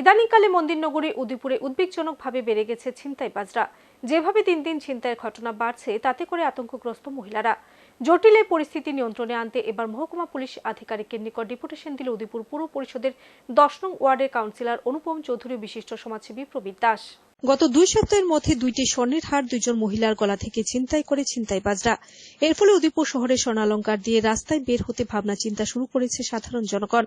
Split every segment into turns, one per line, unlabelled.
ইদানিংকালে মন্দিরনগরী উদয়পুরে উদ্বেগজনকভাবে বেড়ে গেছে ছিনতাইবাজরা যেভাবে দিন দিন ছিনতাইয়ের ঘটনা বাড়ছে, তাতে করে আতঙ্কগ্রস্ত মহিলারা। জটিল এই পরিস্থিতি নিয়ন্ত্রণে আনতে এবার মহকুমা পুলিশ আধিকারিকের নিকট ডিপুটেশন দিল উদয়পুর পুর পরিষদের দশ নং ওয়ার্ডের কাউন্সিলর অনুপম চৌধুরী বিশিষ্ট সমাজসেবী প্রবীর দাস। গত দুই সপ্তাহের মধ্যে দুইটি স্বর্ণের হার দুইজন মহিলার গলা থেকে ছিনতাই করে ছিনতাইবাজরা। এর ফলে উদয়পুর শহরে স্বর্ণালঙ্কার দিয়ে রাস্তায় বের হতে ভাবনা চিন্তা শুরু করেছে সাধারণ জনগণ।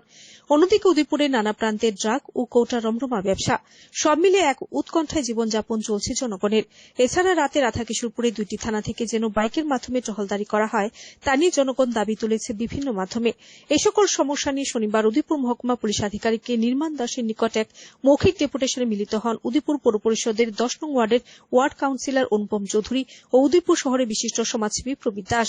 অন্যদিকে উদয়পুরের নানা প্রান্তের ড্রাগ ও কৌটা রমরমা ব্যবসা। সব মিলে এক উৎকণ্ঠায় জীবনযাপন চলছে জনগণের। এছাড়া রাতে রাধাকিশোরপুরে দুইটি থানা থেকে যেন বাইকের মাধ্যমে টহলদারি করা হয়, তা নিয়ে জনগণ দাবি তুলেছে বিভিন্ন মাধ্যমে। এ সকল সমস্যা নিয়ে শনিবার উদয়পুর মহকুমা পুলিশ আধিকারিককে নির্মাণ দাসের নিকট এক মৌখিক ডেপুটেশনে মিলিত হন উদয়পুর পৌর পরিষদের দশ নং ওয়ার্ডের ওয়ার্ড কাউন্সিলর অনুপম চৌধুরী ও উদয়পুর শহরের বিশিষ্ট সমাজসেবী প্রবীর দাস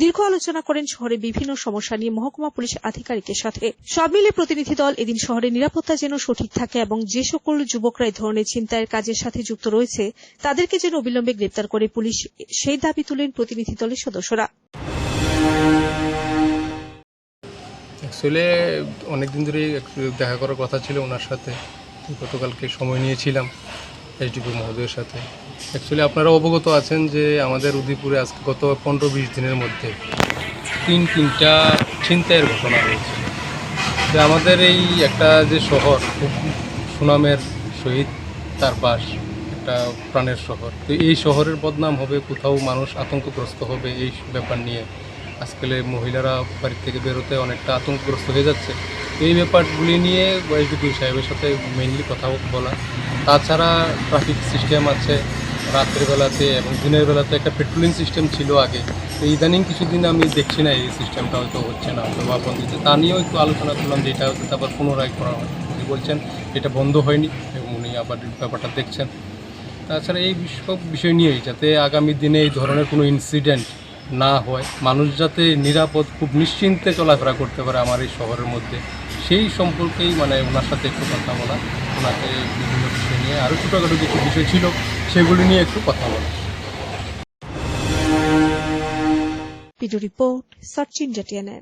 দীর্ঘ আলোচনা করেন শহরের বিভিন্ন সমস্যা নিয়ে মহকুমা পুলিশ আধিকারিকের সাথে। সব মিলে প্রতিনিধি দল এদিন শহরের নিরাপত্তা যেন সঠিক থাকে এবং যে সকল যুবকরা এই ধরনের ছিনতাইয়ের কাজের সাথে যুক্ত রয়েছে, তাদেরকে যেন অবিলম্বে গ্রেপ্তার করে পুলিশ সেই দাবি তুলেন প্রতিনিধি দলের সদস্যরা।
অ্যাকচুয়ালি অনেক দিন ধরেই দেখা করার কথা ছিল ওনার সাথে। গতকালকে সময় নিয়েছিলাম। এইচডিপি মহোদয়ের সাথে। অ্যাকচুয়ালি আপনারা অবগত আছেন যে আমাদের উদয়পুরে আজকে গত পনেরো বিশ দিনের মধ্যে তিন তিনটা ছিনতাইয়ের ঘটনা হয়েছে। যে আমাদের এই একটা যে শহর সুনামের সহিত তার বাস একটা প্রাণের শহর। তো এই শহরের বদনাম হবে, কোথাও মানুষ আতঙ্কগ্রস্ত হবে এই ব্যাপার নিয়ে। আজকাল মহিলারা বাড়ি থেকে বেরোতে অনেকটা আতঙ্কগ্রস্ত হয়ে যাচ্ছে। এই ব্যাপারগুলি নিয়ে ওয়াইসডিপি সাহেবের সাথে মেইনলি কথা বলা। তাছাড়া ট্রাফিক সিস্টেম আছে রাত্রের বেলাতে এবং দিনের বেলাতে একটা পেট্রোলিং সিস্টেম ছিল আগে। তো ইদানিং কিছুদিন আমি দেখছি না এই সিস্টেমটা হয়তো হচ্ছে না, হয়তো বা বন্ধ তা নিয়েও একটু আলোচনা করলাম যে এটা হয়তো আবার পুনরায় করা হয়। উনি বলছেন এটা বন্ধ হয়নি এবং উনি আবার ব্যাপারটা দেখছেন। তাছাড়া এই সব বিষয় নিয়েই যাতে আগামী দিনে এই ধরনের কোনো ইনসিডেন্ট না হয়, মানুষ যাতে নিরাপদ, খুব নিশ্চিন্তে চলাফেরা করতে পারে আমার এই শহরের মধ্যে, সেই সম্পর্কেই মানে ওনার সাথে একটু কথা বলা, ওনাকে বিভিন্ন নিয়ে আরও ছোটোখাটো কিছু বিষয় ছিল সেগুলি নিয়ে একটু কথা বলা
রিপোর্ট সচিন টিএনএন